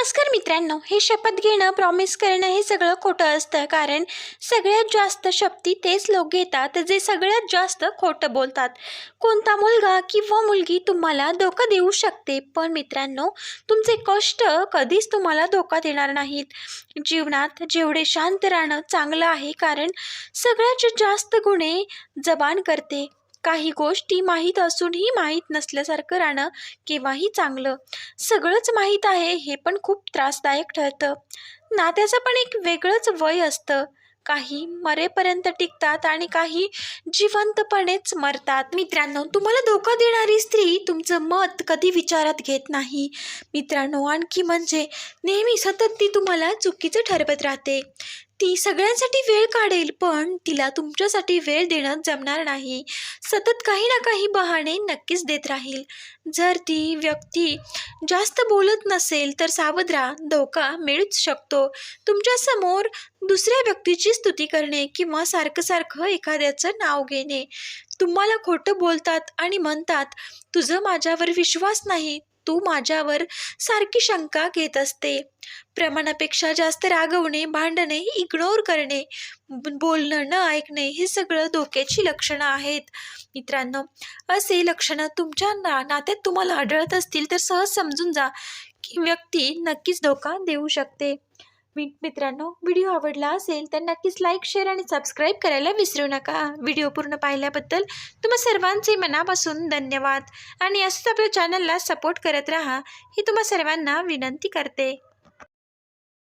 नमस्कार मित्रांनो हे शपथ घेणं प्रॉमिस करणं हे सगळं खोटं असतं. कारण सगळ्यात जास्त शपथी तेच लोक घेतात जे सगळ्यात जास्त खोटं बोलतात. कोणता मुलगा किंवा मुलगी तुम्हाला धोका देऊ शकते पण मित्रांनो तुमचे कष्ट कधीच तुम्हाला धोका देणार नाहीत. जीवनात जेवढे शांत राहणं चांगलं आहे कारण सगळ्यात जास्त गुन्हे जबान करते. काही गोष्टी माहीत असूनही माहीत नसल्यासारखं राहणं केव्हाही चांगलं. सगळंच माहीत आहे हे पण खूप त्रासदायक ठरतं. नात्याचं पण एक वेगळंच वय असतं. काही मरेपर्यंत टिकतात आणि काही जिवंतपणेच मरतात. मित्रांनो तुम्हाला धोका देणारी स्त्री तुमचं मत कधी विचारात घेत नाही. मित्रांनो आणखी म्हणजे नेहमी सतत ती तुम्हाला चुकीचं ठरवत राहते. ती सगळ्यांसाठी वेळ काढेल पण तिला तुमच्यासाठी वेळ देणं जमणार नाही. सतत काही ना काही बहाणे नक्कीच देत राहील. जर ती व्यक्ती जास्त बोलत नसेल तर सावध राहा धोका मिळूच शकतो. तुमच्यासमोर दुसऱ्या व्यक्तीची स्तुती करणे किंवा सारखं सारखं एखाद्याचं नाव घेणे. तुम्हाला खोटं बोलतात आणि म्हणतात तुझं माझ्यावर विश्वास नाही तू माझ्यावर सारखी शंका घेत असते. प्रमाणापेक्षा जास्त रागवणे भांडणे इग्नोर करणे बोलणं न ऐकणे हे सगळं धोक्याची लक्षणं आहेत. मित्रांनो असे लक्षणं तुमच्या ना नात्यात तुम्हाला आढळत असतील तर सहज समजून जा की व्यक्ती नक्कीच धोका देऊ शकते. मित्रांनो व्हिडिओ आवडला असेल तर नक्कीच लाईक शेअर आणि सबस्क्राईब करायला विसरू नका. व्हिडिओ पूर्ण पाहिल्याबद्दल तुम्हा सर्वांचे मनापासून धन्यवाद. आणि असंच आपल्या चॅनलला सपोर्ट करत राहा. ही तुम्हा सर्वांना विनंती करते.